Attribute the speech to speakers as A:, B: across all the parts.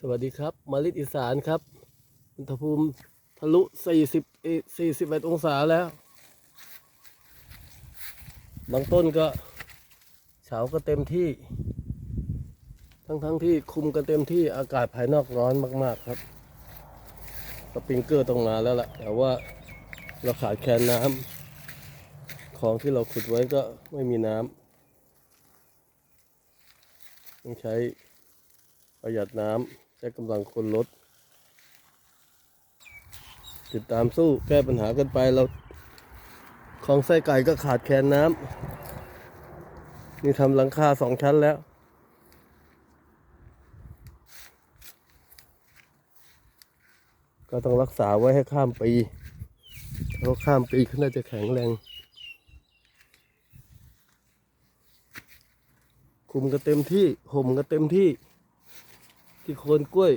A: สวัสดีครับ มาลิดอีสานครับ อุณหภูมิทะลุ 40 41 องศาแล้ว บางต้นก็เฉาก็เต็มที่ ทั้งทั้งๆที่คุมกันเต็มที่อากาศภายนอกร้อนมาก ๆ ครับสปริงเกอร์ต้องมาแล้วล่ะ แต่ว่าเราขาดแคลนน้ำของที่เราขุดไว้ก็ไม่มีน้ำต้องใช้ประหยัดน้ำ ใช้กำลังคนลด ติดตามสู้แก้ปัญหากันไปเราของไส้ไก่ก็ขาดแคลนน้ำนี่ทำหลังคาสองชั้นแล้ว ก็ต้องรักษาไว้ให้ข้ามปีเพราะข้ามปีเขาน่าจะแข็งแรง คุมกันเต็มที่ห่มกันเต็มที่ ที่โคนกล้วย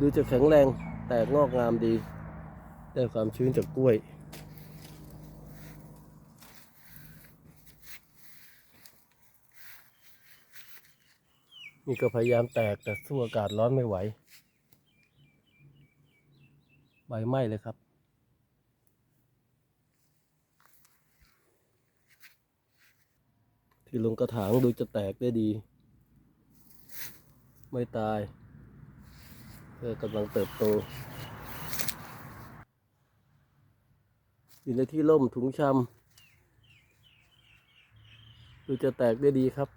A: ดูจะแข็งแรงแตกงอกงามดี ได้ความชื้นจากกล้วย นี่ก็พยายามแตกแต่สู้อากาศร้อนไม่ไหว ใบไหม้เลยครับที่ลงกระถางดูจะแตกได้ดี ไม่ตายเพื่อกำลังเติบโต อยู่ในที่ร่มถุงชำดูจะแตกได้ดีครับ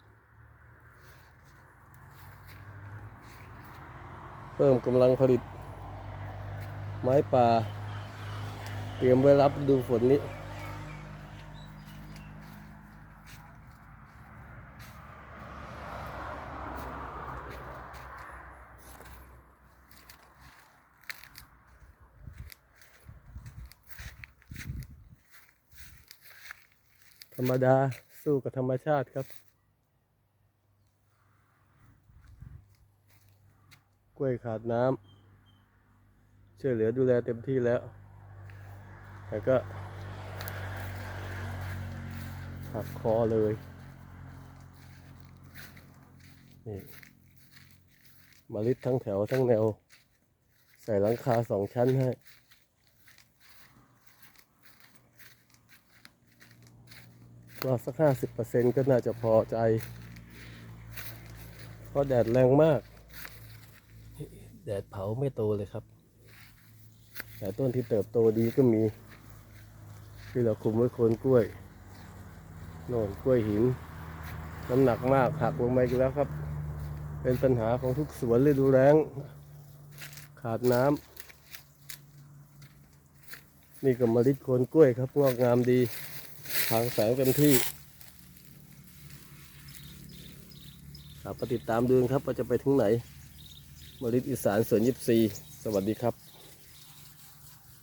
A: เพิ่มกำลังผลิต ไม้ป่า เตรียมไว้รับดูฝนนี้ รรมดาสู้กับธรรมชาติครับ กล้วยขาดน้ำช่วยเหลือดูแลเต็มที่แล้ว แต่ก็หักคอเลย นี่มาลิดทั้งแถวทั้งแนว ใส่หลังคาสองชั้นให้ รอสักห้าสิบเปอร์เซ็นก็น่าจะพอใจ เพราะแดดแรงมาก แดดเผาไม่โตเลยครับ แต่ต้นที่เติบโตดีก็มี ที่เราคุมไว้โคนกล้วยโน่นกล้วยหิน น้ำหนักมากหักลงมาอีกแล้วครับ เป็นปัญหาของทุกสวนฤดูแล้งขาดน้ำนี่ก็มะลิดโคนกล้วยครับงอกงามดี ทางแสงเต็มที่ ครับไปติดตามดูครับว่าจะไปถึงไหน มริดอีสานสวนยิบซี สวัสดีครับ